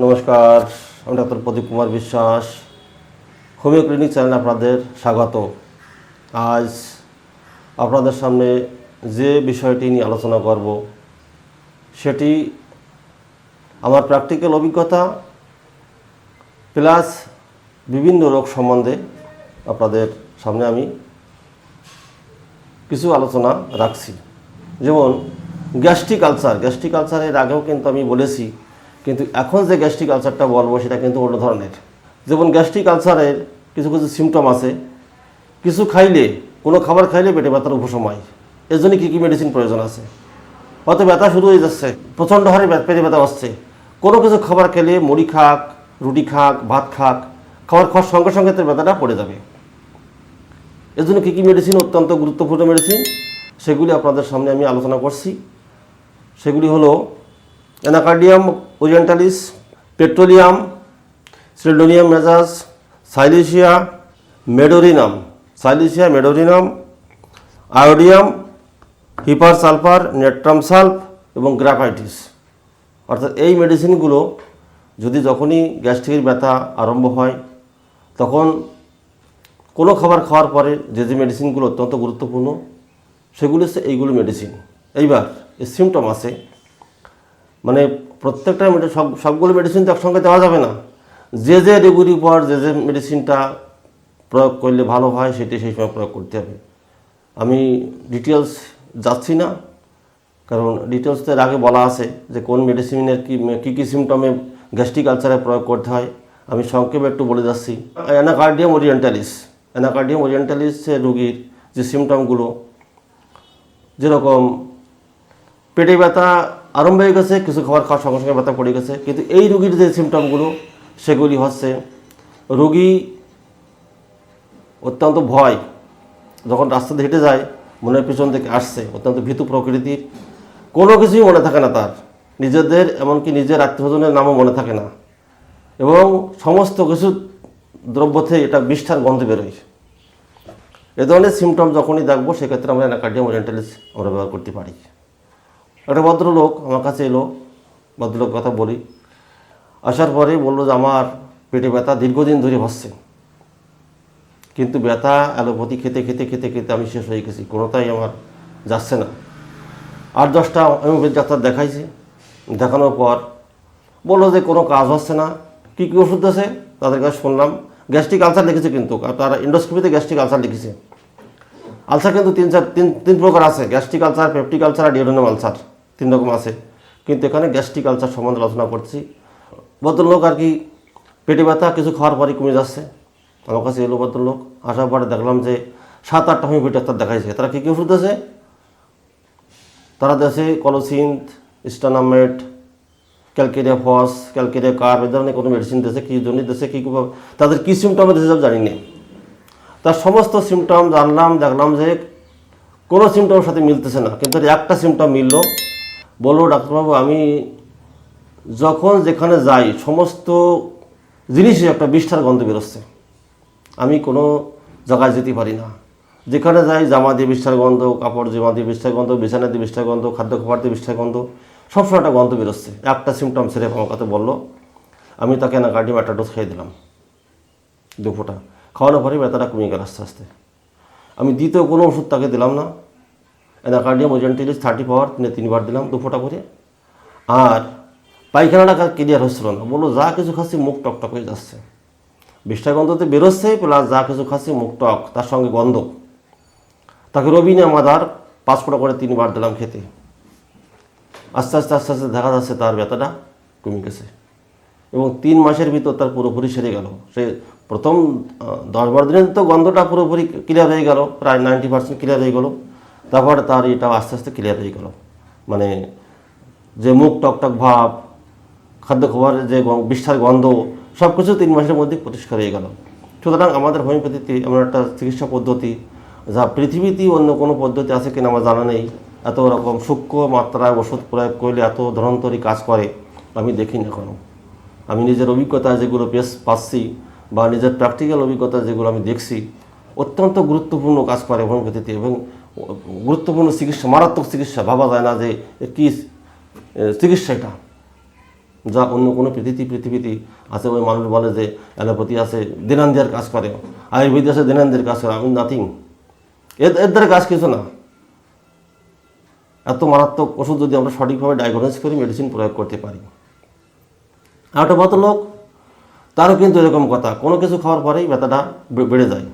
নমস্কার, আমি ডাক্তার প্রদীপ Kumar Biswas homeo clinic চ্যানেলে আপনাদের স্বাগত। আজ আপনাদের সামনে যে বিষয়টি নিয়ে আলোচনা করব, সেটি আমার প্র্যাকটিক্যাল অভিজ্ঞতা প্লাস বিভিন্ন রোগ সম্বন্ধে আপনাদের সামনে আমি কিছু আলোচনা রাখছি। যেমন গ্যাস্ট্রিক আলসার, গ্যাস্ট্রিক আলসারের আগেও কিন্তু আমি বলেছি কিন্তু এখন যে গ্যাস্ট্রিক আলসারটা বলব, সেটা কিন্তু অন্য ধরনের। যেমন গ্যাস্ট্রিক আলসারের কিছু কিছু সিমটম আছে। কিছু খাইলে, কোনো খাবার খাইলে পেটে ব্যথার উপসময় এর জন্য কী কী মেডিসিন প্রয়োজন আছে? হয়তো ব্যথা শুরু হয়ে যাচ্ছে, প্রচণ্ড হারে পেটে ব্যথা আসছে। কোনো কিছু খাবার খেলে মুড়ি খাক, রুটি খাক, ভাত খাক, খাবার খাওয়ার সঙ্গে সঙ্গে তার ব্যথাটা পড়ে যাবে। এর জন্য কী কী মেডিসিন অত্যন্ত গুরুত্বপূর্ণ মেডিসিন সেগুলি আপনাদের সামনে আমি আলোচনা করছি। সেগুলি হলো anacardium orientale petroleum, chelidonium majus silicea medorrhinum. Silicea medorrhinum, iodium, hepar sulphur, natrum sulph এবং গ্রাফাইটিস। অর্থাৎ এই মেডিসিনগুলো যদি যখনই গ্যাস্ট্রিকের ব্যথা আরম্ভ হয়, তখন কোনো খাবার খাওয়ার পরে যে যে মেডিসিনগুলো অত্যন্ত গুরুত্বপূর্ণ, সেগুলো হচ্ছে এইগুলো মেডিসিন। এইবার, এই সিমটম আছে। মানে প্রত্যেকটা সব, সবগুলো মেডিসিন তো একসঙ্গে দেওয়া যাবে না। যে যে রোগের উপর যে যে মেডিসিনটা প্রয়োগ করলে ভালো হয় সেটি সেই সময় প্রয়োগ করতে হবে। আমি ডিটেলস যাচ্ছি না, কারণ ডিটেলস তো আগে বলা আছে যে কোন মেডিসিনের কি, কী কী সিমটমে গ্যাস্ট্রিক আলসারে প্রয়োগ করতে হয়। আমি সংক্ষেপে একটু বলে যাচ্ছি। Anacardium orientalis. অ্যানাকার্ডিয়াম ওরিয়েন্টালিস রোগীর যে সিমটমগুলো যেরকম পেটে ব্যথা আরম্ভ হয়ে গেছে, কিছু খাবার খাওয়ার সঙ্গে সঙ্গে ব্যথা পড়ে গেছে। কিন্তু এই রুগীর যে সিমটমগুলো সেগুলি হচ্ছে, রুগী অত্যন্ত ভয়। যখন রাস্তাতে হেঁটে যায়, মনের পিছন থেকে আসছে, অত্যন্ত ভীতু প্রকৃতির, কোনো কিছুই মনে থাকে না তার। নিজেদের, এমনকি নিজের আত্মীয়স্বজনের নামও মনে থাকে না। এবং সমস্ত কিছু দ্রব্য থেকে এটা বিষ্ঠার গন্ধ বেরোয়। এ ধরনের সিমটম যখনই দেখব, সেক্ষেত্রে আমরা অ্যানাকার্ডিয়াম ওরিয়েন্টালিস আমরা ব্যবহার করতে পারি। একটা ভদ্রলোক আমার কাছে এলো, ভদ্রলোক কথা বলি। আসার পরে বলল যে আমার পেটে ব্যথা দীর্ঘদিন ধরে হচ্ছে কিন্তু ব্যথা, অ্যালোপ্যাথি খেতে খেতে খেতে খেতে আমি শেষ হয়ে গেছি। কোনোটাই আমার যাচ্ছে না। আট দশটা হোমিওপ্যাথি ডাক্তার দেখাইছি। দেখানোর পর বলল যে কোনো কাজ হচ্ছে না। কী কী ওষুধ আছে? তাদের কাছে শুনলাম। গ্যাস্ট্রিক আলসার লিখেছে কিন্তু। তারা ইন্ডোস্কোপিতে গ্যাস্ট্রিক আলসার লিখেছে। আলসার কিন্তু তিন, চার, তিন তিন প্রকার আছে। গ্যাস্ট্রিক আলসার, পেপটিক আলসার আর ডিওডোনাম আলসার। তিন রকম আছে। কিন্তু এখানে গ্যাস্ট্রিক আলসার সম্বন্ধে আলোচনা করছি। ভদ্রলোক আর কি পেটে ব্যথা, কিছু খাওয়ার পরই কমে যাচ্ছে। আমার কাছে এলো ভদ্রলোক, আসার পরে দেখলাম যে সাত আটটা হোমিওপ্যাথি ডাক্তার দেখাইছে। তারা কী কী ওষুধ আছে তারা দেশে colocynth stannum met calcarea phos calcarea carb এ ধরনের কোনো মেডিসিন দেশে কী জন্য দেশে কী কী- তাদের কী সিমটম দেশে সব জানি না। তার সমস্ত সিমটম জানলাম, দেখলাম যে কোনো সিমটমের সাথে মিলতেছে না। কিন্তু একটা সিমটম মিললো বলল ডাক্তারবাবু আমি যখন যেখানে যাই, সমস্ত জিনিসই একটা বিষ্ঠার গন্ধ বেরোচ্ছে। আমি কোনো জায়গায় যেতে পারি না। যেখানে যাই, জামা দিয়ে বিষ্ঠার গন্ধ, কাপড় জামা দিয়ে বিষ্ঠার গন্ধ, বিছানা দিয়ে বিষ্ঠার গন্ধ, খাদ্য খাবার দিয়ে বিষ্ঠার গন্ধ, সবসময় একটা গন্ধ বেরোচ্ছে। একটা সিমটম সেরে আমার কথা বলল, আমি তাকে না কার্ডিয়াম একটা ডোজ খেয়ে দিলাম। দু ফোঁটা খাওয়ানোর পরে ব্যথাটা কমে গেল আস্তে আস্তে। আমি দ্বিতীয় কোনো ওষুধ তাকে দিলাম না। অ্যানাকার্ডিয়াম ওজেন্টিলিস থার্টি পাওয়ার তিনে তিনবার দিলাম, দু ফোঁটা করে। আর পায়খানাটা ক্লিয়ার হচ্ছিল না বলল, যা কিছু খাচ্ছি, মুখ টকটক হয়ে যাচ্ছে। বিষ্ঠা গন্ধতে বেরোচ্ছে প্লাস যা কিছু খাচ্ছি, মুখ টক, তার সঙ্গে গন্ধ। তাকে রবিনা মাদার পাঁচ ফোঁটা করে তিনবার দিলাম খেতে। আস্তে আস্তে আস্তে আস্তে দেখা যাচ্ছে তার ব্যথাটা কমে গেছে। এবং তিন মাসের ভিতর তার পুরোপুরি সেরে গেল। সে প্রথম দশ বারো দিনের তো গন্ধটা পুরোপুরি ক্লিয়ার হয়ে গেল, প্রায় নাইনটি পার্সেন্ট ক্লিয়ার হয়ে গেল। তারপরে তার এটাও আস্তে আস্তে ক্লিয়ার হয়ে গেল। মানে যে মুখ টকটক ভাব, খাদ্য খাবারের যে বিষ্ঠার গন্ধ সব কিছু তিন মাসের মধ্যে পরিষ্কার হয়ে গেল। সুতরাং আমাদের হোমিওপ্যাথিতে এমন একটা চিকিৎসা পদ্ধতি, যা পৃথিবীতেই অন্য কোনো পদ্ধতি আছে কিনা আমার জানা নেই। এত রকম সূক্ষ্ম মাত্রায় ওষুধ প্রয়োগ করলে এত ধরন্তরী কাজ করে, আমি দেখি না আমি নিজের অভিজ্ঞতা যেগুলো পেশ, পাচ্ছি বা নিজের প্র্যাকটিক্যাল অভিজ্ঞতা যেগুলো আমি দেখছি, অত্যন্ত গুরুত্বপূর্ণ কাজ করে হোমিওপ্যাথিতে এবং গুরুত্বপূর্ণ চিকিৎসা, মারাত্মক চিকিৎসা ভাবা যায় না যে কী চিকিৎসা এটা? যা অন্য কোনো পৃথিবী, পৃথিবীতে আছে ওই মানুষ বলে যে অ্যালোপ্যাথি আছে দিনান্দিয়ার কাজ করে। আয়ুর্বেদ আছে দিনান্দিয়ার কাজ করে আমি নাথিং এর এর দ্বারা কাজ কিছু না। এত মারাত্মক ওষুধ যদি আমরা সঠিকভাবে ডায়াগনোস করি মেডিসিন প্রয়োগ করতে পারি। আর একটা লোক তারও কিন্তু এরকম কথা। কোনো কিছু খাওয়ার পরেই ব্যথাটা বেড়ে যায়।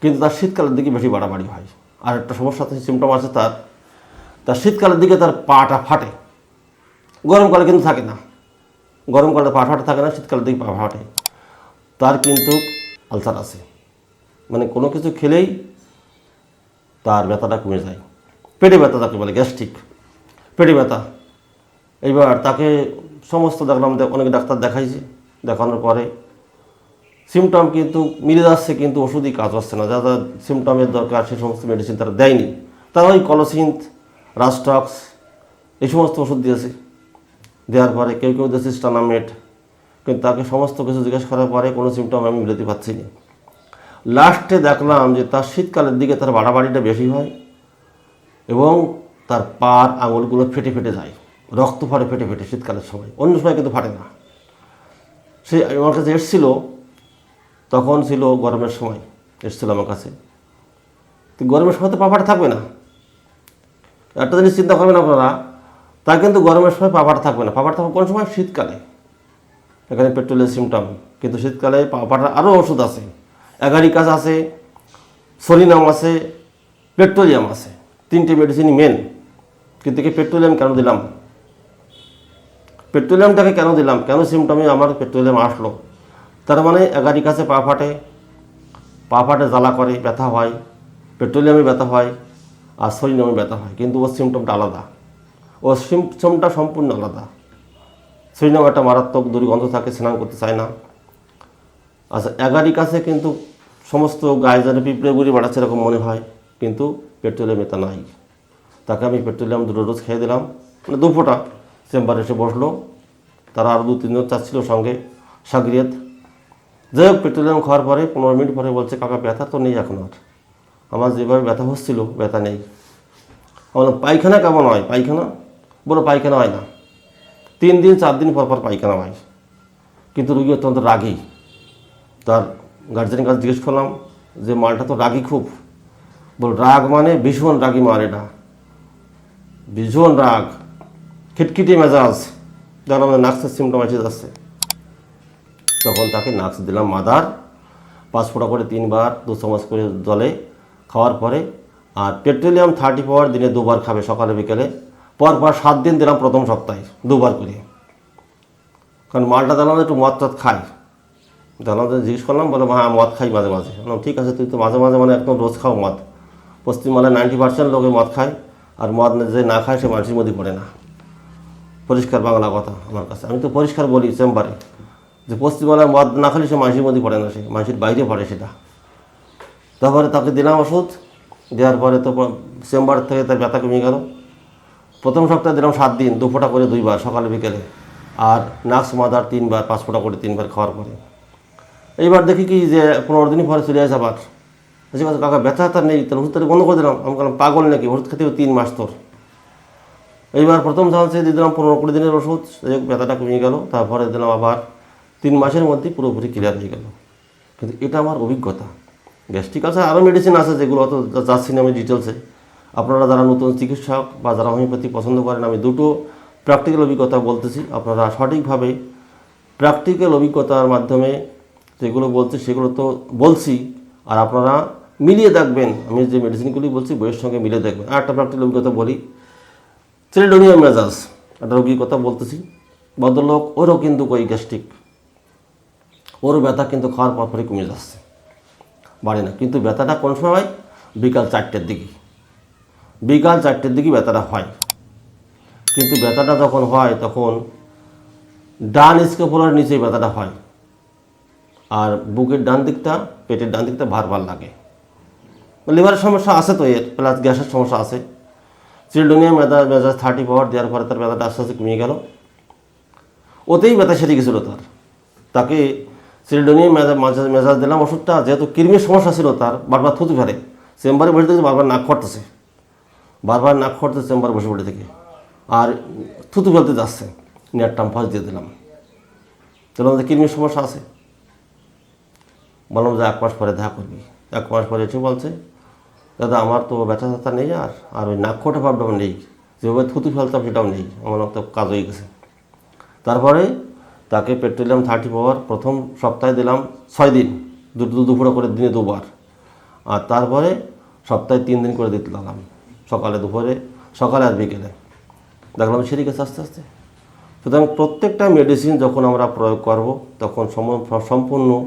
কিন্তু তার শীতকালের দিকে বেশি বাড়াবাড়ি হয়। আর একটা সমস্যা সিমটম আছে তার। তার শীতকালের দিকে তার পাটা ফাটে। গরমকালে কিন্তু থাকে না। গরমকালে পা ফাটে, থাকে না, শীতকালের দিকে পা ফাটে। তার কিন্তু আলসার আছে। মানে কোনো কিছু খেলেই তার ব্যথাটা কমে যায়। পেটে ব্যথা তাকে বলে গ্যাস্ট্রিক। পেটে ব্যথা। এইবার তাকে সমস্ত দেখলাম, অনেক ডাক্তার দেখাইছে, দেখানোর পরে সিমটম কিন্তু মিলে যাচ্ছে, কিন্তু ওষুধই কাজ হচ্ছে না। যা যা সিমটমের দরকার, সে সমস্ত মেডিসিন তারা দেয়নি। তারা ওই কলসিন্থ রাস্টক্স এই সমস্ত ওষুধ দিয়েছে। দেওয়ার পরে কেউ কেউ দিয়েছে স্টানামেট, কিন্তু তাকে সমস্ত কিছু জিজ্ঞেস করার পরে কোনো সিমটম আমি মিলাতে পারছি না। লাস্টে দেখলাম যে তার শীতকালের দিকে তার বাড়াবাড়িটা বেশি হয় এবং তার পার আঙুলগুলো ফেটে ফেটে যায়। রক্ত ফাটে ফেটে ফেটে শীতকালের সময়। অন্য সময় কিন্তু ফাটে না। সে আমার কাছে এসছিল তখন ছিল গরমের সময়, এসছিল আমার কাছে। তো গরমের সময় তো পাপাটা থাকবে না। একটা জিনিস চিন্তা করবেন আপনারা, তা কিন্তু গরমের সময় পাপাটা থাকবে না। পাপাটা থাকবে কোন সময়? শীতকালে। এখানে পেট্রোলের সিমটম কিন্তু শীতকালে পাপাটার আরও ওষুধ আছে। অ্যাগারিকাস আছে সরিনাম আছে, পেট্রোলিয়াম আছে। তিনটে মেডিসিনই মেন কিন্তু কি পেট্রোলিয়াম কেন দিলাম? পেট্রোলিয়ামটাকে কেন দিলাম? কেন সিমটমে আমার পেট্রোলিয়াম আসলো? তার মানে অ্যাগারিকাসে পা ফাটে পা ফাটে, জ্বালা করে, ব্যথা হয়, পেট্রোলিয়ামে ব্যথা হয়, আর সরিনামে ব্যথা হয়, কিন্তু ওর সিমটমটা আলাদা। ওর সিমটমটা সম্পূর্ণ আলাদা। সরিনাম একটা মারাত্মক দুর্গন্ধ থাকে, স্নান করতে চায় না। আচ্ছা অ্যাগারিকাসে কিন্তু সমস্ত গায়ে যেন পিঁপড়ে গুড়ি বাড়াচ্ছে এরকম মনে হয়, কিন্তু পেট্রোলিয়াম এটা নাই। তাকে আমি পেট্রোলিয়াম দুটো ডোজ খেয়ে দিলাম। মানে দু ফোঁটা চেম্বারে এসে বসল। তারা আরও দু তিনজন চাচ্ছিল সঙ্গে। সাগরিয়ত যাই হোক পেট্রোলিয়াম খাওয়ার পরে পনেরো মিনিট পরে বলছে, কাকা, ব্যথা তো নেই এখন আর। আমার যেভাবে ব্যথা হচ্ছিল, ব্যথা নেই। আমার পায়খানা কেমন হয়? পায়খানা? বলো, পায়খানা হয় না। তিন দিন, চার দিন পর পর পায়খানা হয়। কিন্তু রুগী অত্যন্ত রাগী। তার গার্জেনের কাছে জিজ্ঞেস করলাম যে, মালটা তো রাগী খুব। বল, রাগ মানে ভীষণ রাগী মাল এটা। ভীষণ রাগ। খিটখিটি মেজাজ। যখন আমাদের নাক্সের সিমটম এসে যাচ্ছে। তখন তাকে নাক্স দিলাম, মাদার। পাঁচ ফোঁটা করে তিনবার দু চামচ করে জলে খাওয়ার পরে, আর পেট্রোলিয়াম থার্টি পাওয়ার দিনে দুবার খাবে সকালে, বিকেলে। পর পর সাত দিন দিলাম প্রথম সপ্তাহে, দুবার করে। কারণ মালটা দিলাম একটু মদ টদ খাই দিলাম জিজ্ঞেস করলাম বলে হ্যাঁ মদ খাই মাঝে মাঝে। বললাম, ঠিক আছে, তুই তো মাঝে মাঝে মানে একদম রোজ খাও মদ। পশ্চিমবাংলায় নাইনটি পার্সেন্ট লোকে মদ খায়, আর মদ যে না খায় সে মানুষের মধ্যে পড়ে না। পরিষ্কার বাংলা কথা আমার কাছে। আমি তো পরিষ্কার বলি, চেম্বারে। যে পশ্চিমবাংলায় মদ না খালি সে মানুষের মধ্যে পড়ে না সে মানুষের বাইরে পড়ে সেটা। তারপরে তাকে দিলাম ওষুধ দেওয়ার পরে তো চেম্বার থেকে তার ব্যথা কমে গেল। প্রথম সপ্তাহে দিলাম সাত দিন দু ফোঁটা করে দুইবার সকালে বিকেলে। আর নাক্স মাদার তিনবার পাঁচ ফোঁটা করে তিনবার খাওয়ার পরে। এইবার দেখি কি যে পনেরো দিন পরে চলে আসে আবার। বলছি কথা, কাকা ব্যথা তার নেই তাহলে ওষুধ বন্ধ করে দিলাম। আমি বললাম পাগল নাকি? ওষুধ খেতে হবে তিন মাস তোর। এইবার প্রথম চান্সে দিয়ে দিলাম পনেরো কুড়ি দিনের ওষুধ ব্যথাটা কমে গেল। তারপরে দিলাম আবার তিন মাসের মধ্যেই পুরোপুরি ক্লিয়ার হয়ে গেল। কিন্তু এটা আমার অভিজ্ঞতা। গ্যাস্ট্রিক আছে আরও মেডিসিন আছে যেগুলো অত যাচ্ছি না আমি ডিটেলসে আপনারা যারা নতুন চিকিৎসক বা যারা হোমিওপ্যাথি পছন্দ করেন, আমি দুটো প্র্যাকটিক্যাল অভিজ্ঞতা বলতেছি। আপনারা সঠিকভাবে প্র্যাকটিক্যাল অভিজ্ঞতার মাধ্যমে যেগুলো বলছি, সেগুলো তো বলছি। আর আপনারা মিলিয়ে দেখবেন। আমি যে মেডিসিনগুলি বলছি, বইয়ের সঙ্গে মিলিয়ে দেখবেন। আর একটা প্র্যাকটিক্যাল অভিজ্ঞতা বলি। চিলডোনিয়া মেজাজ একটা রোগীর কথা বলতেছি। ভদ্রলোক ওরও কিন্তু ওই গ্যাস্ট্রিক ওরও ব্যথা কিন্তু খাওয়ার পর পরই কমে যাচ্ছে। বাড়ে না। কিন্তু ব্যথাটা কোন সময় হয়? বিকাল চারটের দিকে। বিকাল চারটের দিকে ব্যথাটা হয়। কিন্তু ব্যথাটা যখন হয়, তখন ডান স্কেপুলার নিচে ব্যথাটা হয়। আর বুকের ডান দিকটা, পেটের ডান দিকটা ভার ভার লাগে। লিভারের সমস্যা আছে তো এর, প্লাস গ্যাসের সমস্যা আছে। চিলডোনিয়া মেজাজ মেজাজ থার্টি পাওয়ার দেওয়ার পরে তার ব্যথাটা আস্তে আস্তে কমিয়ে গেল। ওতেই ব্যথা সেরে গেছিল তার। তাকে সিলিডোনিয়াম মেজাজ মেজাজ দিলাম, ওষুধটা যেহেতু কৃমির সমস্যা ছিল তার, বারবার থুতু ফেলে। চেম্বারে বসে থেকে বারবার নাক খরতেছে বারবার নাক খরতেছে চেম্বারে বসে পড়ে থেকে আর থুতু ফেলতে যাচ্ছে। নেট টাম্পাস দিয়ে দিলাম। তাহলে আমাদের কৃমির সমস্যা আছে। বললাম যে এক মাস পরে দেখা করবি। এক মাস পরে এসে বলছে, দাদা, আমার তো ব্যথা ব্যথা নেই আর আর ওই নাক খোটা ভাবটাও নেই। যেভাবে থুতু ফেলতাম সেটাও নেই। আমার তো কাজ হয়ে গেছে। তারপরে তাকে পেট্রোলিয়াম থার্টি পাওয়ার প্রথম সপ্তাহে দিলাম ছয় দিন। দুটো দুপুরে করে দিনে দুবার। আর তারপরে সপ্তাহে তিন দিন করে দিতে লাগলাম, সকালে, দুপুরে, সকালে আর বিকেলে। দেখলাম সেরে গেছে আস্তে আস্তে। সুতরাং প্রত্যেকটা মেডিসিন যখন আমরা প্রয়োগ করব, তখন সম- সম্পূর্ণ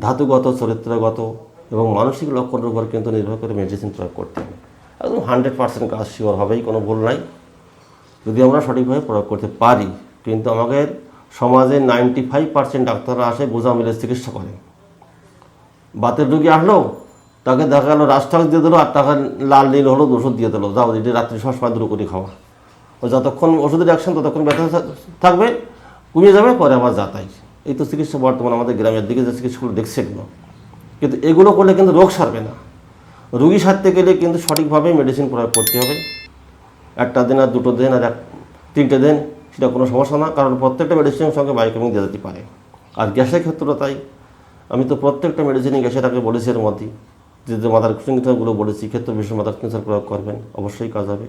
ধাতুগত, চরিত্রগত এবং মানসিক লক্ষণের উপর কিন্তু নির্ভর করে মেডিসিন প্রয়োগ করতে হবে। একদম হান্ড্রেড পার্সেন্ট কাজ শিওর হবেই, কোনো ভুল নাই। যদি আমরা সঠিকভাবে প্রয়োগ করতে পারি, কিন্তু আমাদের সমাজে নাইনটি ফাইভ পার্সেন্ট ডাক্তাররা আসে বোঝা মিলে চিকিৎসা করে। বাতের রুগী আসলো, তাকে দেখা গেলো রাজঠাক দিয়ে দিলো, আর টাকা লাল, নীল, হলুদ ওষুধ দিয়ে দিলো। যাও, এটি রাত্রি সবসময় দূর করে খাওয়া। ও যতক্ষণ ওষুধের অ্যাকশন ততক্ষণ ব্যথা থাকবে কমিয়ে যাবে, পরে আবার যাতাই এই তো চিকিৎসা বর্তমান আমাদের গ্রামের দিকে, যে চিকিৎসাগুলো দেখছে এগুলো। কিন্তু এগুলো করলে কিন্তু রোগ সারবে না। রুগী সারতে গেলে কিন্তু সঠিকভাবে মেডিসিন প্রয়োগ করতে হবে। একটা দিন আর দুটো দিন আর এক তিনটে দিন। সেটা কোনো সমস্যা না, কারণ প্রত্যেকটা মেডিসিনের সঙ্গে বায়োকেমিক দিয়ে যেতে পারে। আর গ্যাসের ক্ষেত্রে তাই। আমি তো প্রত্যেকটা মেডিসিনই গ্যাসে তাকে বলেছি এর মধ্যেই যে যে মাদার ক্যান্সারগুলো বলেছি ক্ষেত্রে বিশেষ মাদার ক্যান্সার প্রয়োগ করবেন, অবশ্যই কাজ হবে।